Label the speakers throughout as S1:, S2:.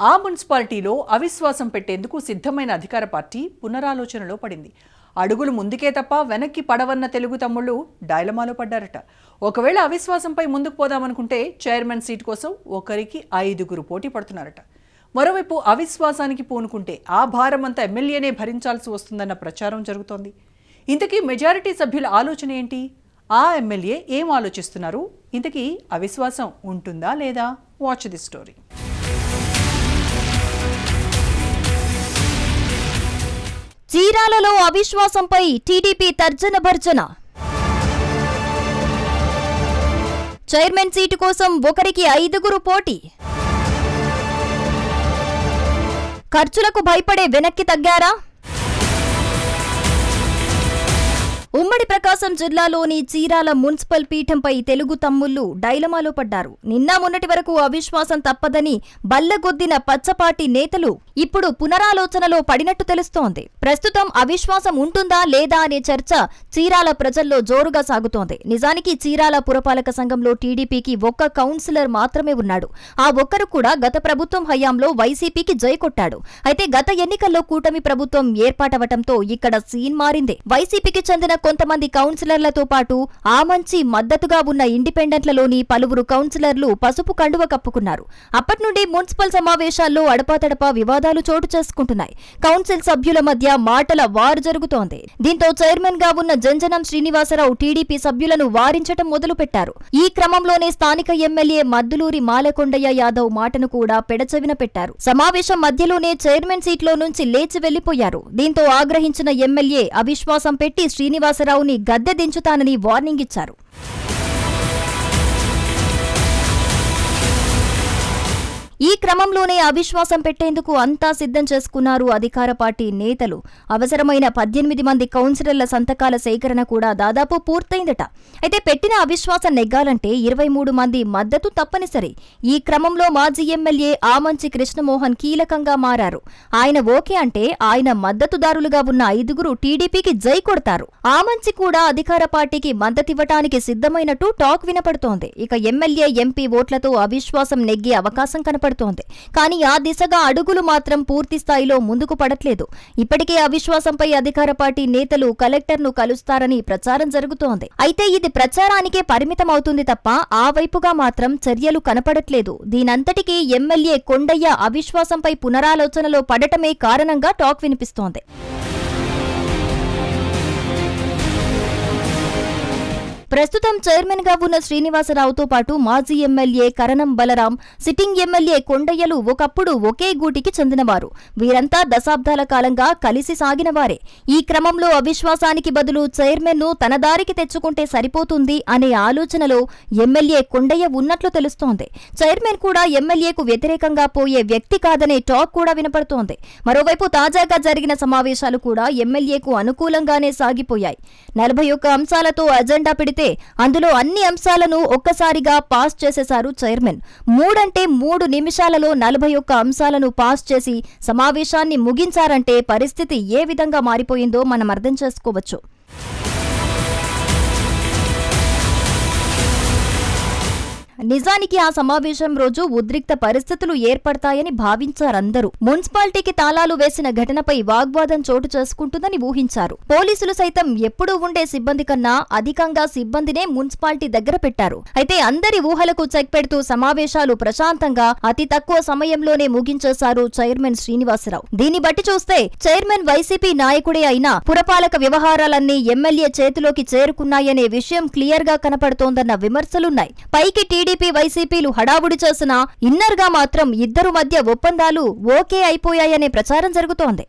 S1: ఆ మున్సిపాలిటీలో అవిశ్వాసం పెట్టేందుకు సిద్ధమైన అధికార పార్టీ పునరాలోచనలో పడింది. అడుగులు ముందుకే తప్ప వెనక్కి పడవన్న తెలుగు తమ్ముళ్ళు డైలమాలో పడ్డారట. ఒకవేళ అవిశ్వాసంపై ముందుకు పోదామనుకుంటే చైర్మన్ సీట్ కోసం ఒకరికి ఐదుగురు పోటీ పడుతున్నారట. మరోవైపు అవిశ్వాసానికి పూనుకుంటే ఆ భారమంతా ఎమ్మెల్యేనే భరించాల్సి వస్తుందన్న ప్రచారం జరుగుతోంది. ఇంతకీ మెజారిటీ సభ్యుల ఆలోచన ఏంటి? ఆ ఎమ్మెల్యే ఏం ఆలోచిస్తున్నారు? ఇంతకీ అవిశ్వాసం ఉంటుందా లేదా? వాచ్ ది స్టోరీ
S2: చీరాలలో అవిశ్వాసంపై టీడీపీ తర్జన భర్జన. చైర్మన్ సీటు కోసం ఒకరికి ఐదుగురు పోటీ. ఖర్చులకు భయపడే వెనక్కి తగ్గారా? ఉమ్మడి ప్రకాశం జిల్లాలోని చీరాల మున్సిపల్ పీఠంపై తెలుగు తమ్ముళ్ళు డైలమాలో పడ్డారు. నిన్న మొన్నటి వరకు అవిశ్వాసం తప్పదని బల్లగొద్దిన పచ్చపాటి నేతలు ఇప్పుడు పునరాలోచనలో పడినట్టు తెలుస్తోంది. ప్రస్తుతం అవిశ్వాసం ఉంటుందా లేదా అనే చర్చ చీరాల ప్రజల్లో జోరుగా సాగుతోంది. నిజానికి చీరాల పురపాలక సంఘంలో టీడీపీకి ఒక్క కౌన్సిలర్ మాత్రమే ఉన్నాడు. ఆ ఒక్కరు కూడా గత ప్రభుత్వం హయాంలో వైసీపీకి జై కొట్టాడు. అయితే గత ఎన్నికల్లో కూటమి ప్రభుత్వం ఏర్పాటవటంతో ఇక్కడ సీన్ మారింది. వైసీపీకి చెందిన కొంతమంది కౌన్సిలర్లతో పాటు ఆ మంచి మద్దతుగా ఉన్న ఇండిపెండెంట్లలోని పలువురు కౌన్సిలర్లు పసుపు కండువ కప్పుకున్నారు. అప్పటి నుండి మున్సిపల్ సమావేశాల్లో అడపాతడపా వివాదాలు చోటు చేసుకుంటున్నాయి. కౌన్సిల్ సభ్యుల మధ్య మాటల వారు జరుగుతోంది. దీంతో చైర్మన్గా ఉన్న జంజనం శ్రీనివాసరావు టీడీపీ సభ్యులను వారించటం మొదలుపెట్టారు. ఈ క్రమంలోనే స్థానిక ఎమ్మెల్యే మద్దులూరి మాలకొండయ్య యాదవ్ మాటను కూడా పెడచెవిన పెట్టారు. సమావేశం మధ్యలోనే చైర్మన్ సీట్లో నుంచి లేచి వెళ్ళిపోయారు దీంతో ఆగ్రహించిన ఎమ్మెల్యే అవిశ్వాసం పెట్టి శ్రీనివాసరావుని గద్దె దించుతానని వార్నింగ్ ఇచ్చారు. ఈ క్రమంలోనే అవిశ్వాసం పెట్టేందుకు అంతా సిద్ధం చేసుకున్నారు అధికార పార్టీ నేతలు. అవసరమైన పద్దెనిమిది మంది కౌన్సిలర్ల సంతకాల సేకరణ కూడా దాదాపు పూర్తయిందట. అయితే పెట్టిన అవిశ్వాసం నెగ్గాలంటే ఇరవై మూడు మంది మద్దతు తప్పనిసరి. ఈ క్రమంలో మాజీ ఎమ్మెల్యే ఆమంచి కృష్ణమోహన్ కీలకంగా మారారు. ఆయన ఓకే అంటే ఆయన మద్దతుదారులుగా ఉన్న ఐదుగురు టీడీపీకి జై కొడతారు. ఆమంచి కూడా అధికార పార్టీకి మద్దతివ్వటానికి సిద్ధమైనట్టు టాక్ వినపడుతోంది. ఇక ఎమ్మెల్యే ఎంపీ ఓట్లతో అవిశ్వాసం నెగ్గే అవకాశం కనపడుతోంది. కానీ ఆ దిశగా అడుగులు మాత్రం పూర్తి స్థాయిలో ముందుకు పడట్లేదు. ఇప్పటికే అవిశ్వాసంపై అధికార పార్టీ నేతలు కలెక్టర్ను కలుస్తారని ప్రచారం జరుగుతోంది. అయితే ఇది ప్రచారానికే పరిమితమవుతుంది తప్ప ఆ వైపుగా మాత్రం చర్యలు కనపడట్లేదు. దీనంతటికీ ఎమ్మెల్యే కొండయ్య అవిశ్వాసంపై పునరాలోచనలో పడటమే కారణంగా టాక్ వినిపిస్తోంది. ప్రస్తుతం చైర్మన్గా ఉన్న శ్రీనివాసరావుతో పాటు మాజీ MLA Karanam Balaram sitting MLA కొండయ్యలు ఒకప్పుడు ఒకే గూటికి చెందినవారు. వీరంతా దశాబ్దాల కాలంగా కలిసి సాగినవారే. ఈ క్రమంలో అవిశ్వాసానికి బదులు చైర్మన్ను తన దారికి తెచ్చుకుంటే సరిపోతుంది అనే ఆలోచనలో ఎమ్మెల్యే కొండయ్య ఉన్నట్లు తెలుస్తోంది. చైర్మన్ కూడా ఎమ్మెల్యేకు వ్యతిరేకంగా పోయే వ్యక్తి కాదనే టాక్ కూడా వినపడుతోంది. మరోవైపు తాజాగా జరిగిన సమావేశాలు కూడా ఎమ్మెల్యేకు అనుకూలంగానే సాగిపోయాయి. నలభై ఒక్క అంశాలతో అజెండా పెడితే అందులో అన్ని అంశాలను ఒక్కసారిగా పాస్ చేసేశారు చైర్మన్. మూడంటే మూడు నిమిషాలలో నలభై ఒక్క అంశాలను పాస్ చేసి సమావేశాన్ని ముగించారంటే పరిస్థితి ఏ విధంగా మారిపోయిందో మనం అర్థం చేసుకోవచ్చు. నిజానికి ఆ సమావేశం రోజు ఉద్రిక్త పరిస్థితులు ఏర్పడతాయని భావించారందరూ. మున్సిపాలిటీకి తాళాలు వేసిన ఘటనపై వాగ్వాదం చోటు చేసుకుంటుందని ఊహించారు. పోలీసులు సైతం ఎప్పుడూ ఉండే సిబ్బంది కన్నా అధికంగా సిబ్బందినే మున్సిపాలిటీ దగ్గర పెట్టారు. అయితే అందరి ఊహలకు చెక్ పెడుతూ సమావేశాలు ప్రశాంతంగా అతి తక్కువ సమయంలోనే ముగించేశారు చైర్మన్ శ్రీనివాసరావు. దీన్ని బట్టి చూస్తే చైర్మన్ వైసీపీ నాయకుడే అయినా పురపాలక వ్యవహారాలన్నీ ఎమ్మెల్యే చేతిలోకి చేరుకున్నాయనే విషయం క్లియర్గా కనపడుతోందన్న విమర్శలున్నాయి. పైకి టీడీపీ వైసీపీలు హడావుడి చేసిన ఇన్నర్గా మాత్రం ఇద్దరు మధ్య ఒప్పందాలు ఓకే అయిపోయాయనే ప్రచారం జరుగుతోంది.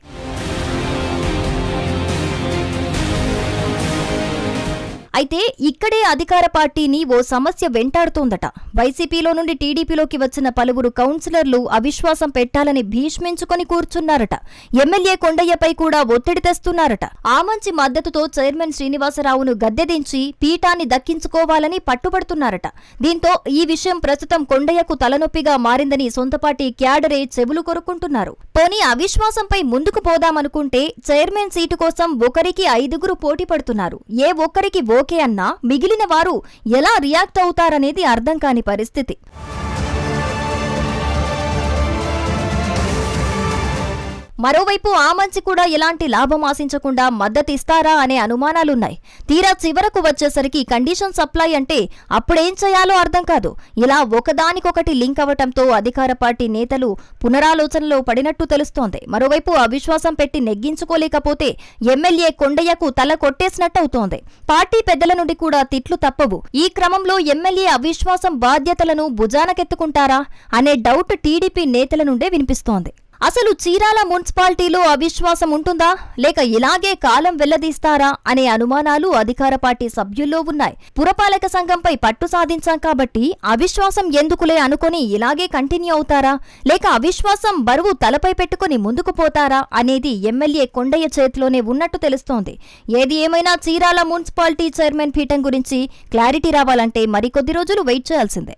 S2: అయితే ఇక్కడే అధికార పార్టీని ఓ సమస్య వెంటాడుతోందట. వైసీపీలో నుండి టీడీపీలోకి వచ్చిన పలువురు కౌన్సిలర్లు అవిశ్వాసం పెట్టాలని భీష్మించుకొని కూర్చున్నారట. ఎమ్మెల్యే కొండయ్యపై కూడా ఒత్తిడి తెస్తున్నారట. ఆ మంచి మద్దతుతో చైర్మన్ శ్రీనివాసరావును గద్దెదించి పీఠాన్ని దక్కించుకోవాలని పట్టుబడుతున్నారట. దీంతో ఈ విషయం ప్రస్తుతం కొండయ్యకు తలనొప్పిగా మారిందని సొంతపాటి క్యాడరే చెవులు కొరుకుంటున్నారు పోనీ అవిశ్వాసంపై ముందుకు పోదామనుకుంటే చైర్మన్ సీటు కోసం ఒకరికి ఐదుగురు పోటీ పడుతున్నారు. ఏ ఒక్కరికి ఓకే అన్నా మిగిలిన వారు ఎలా రియాక్ట్ అవుతారనేది అర్థం కాని పరిస్థితి. మరోవైపు ఆ మంచి కూడా ఎలాంటి లాభం ఆశించకుండా మద్దతిస్తారా అనే అనుమానాలున్నాయి. తీరా చివరకు వచ్చేసరికి కండిషన్ సప్లై అంటే అప్పుడేం చేయాలో అర్థం కాదు. ఇలా ఒకదానికొకటి లింక్ అవటంతో అధికార పార్టీ నేతలు పునరాలోచనలో పడినట్టు తెలుస్తోంది. మరోవైపు అవిశ్వాసం పెట్టి నెగ్గించుకోలేకపోతే ఎమ్మెల్యే కొండయ్యకు తల కొట్టేసినట్టవుతోంది. పార్టీ పెద్దల నుండి కూడా తిట్లు తప్పవు. ఈ క్రమంలో ఎమ్మెల్యే అవిశ్వాసం బాధ్యతలను భుజానకెత్తుకుంటారా అనే డౌట్ టీడీపీ నేతల నుండే వినిపిస్తోంది. అసలు చీరాల మున్సిపాలిటీలో అవిశ్వాసం ఉంటుందా? లేక ఇలాగే కాలం వెల్లదీస్తారా అనే అనుమానాలు అధికార పార్టీ సభ్యుల్లో ఉన్నాయి. పురపాలక సంఘంపై పట్టు సాధించాం కాబట్టి అవిశ్వాసం ఎందుకులే అనుకుని ఇలాగే కంటిన్యూ అవుతారా? లేక అవిశ్వాసం బరువు తలపై పెట్టుకుని ముందుకు పోతారా అనేది ఎమ్మెల్యే కొండయ్య చేతిలోనే ఉన్నట్టు తెలుస్తోంది. ఏది ఏమైనా చీరాల మున్సిపాలిటీ చైర్మన్ పీఠం గురించి క్లారిటీ రావాలంటే మరికొద్ది రోజులు వెయిట్ చేయాల్సిందే.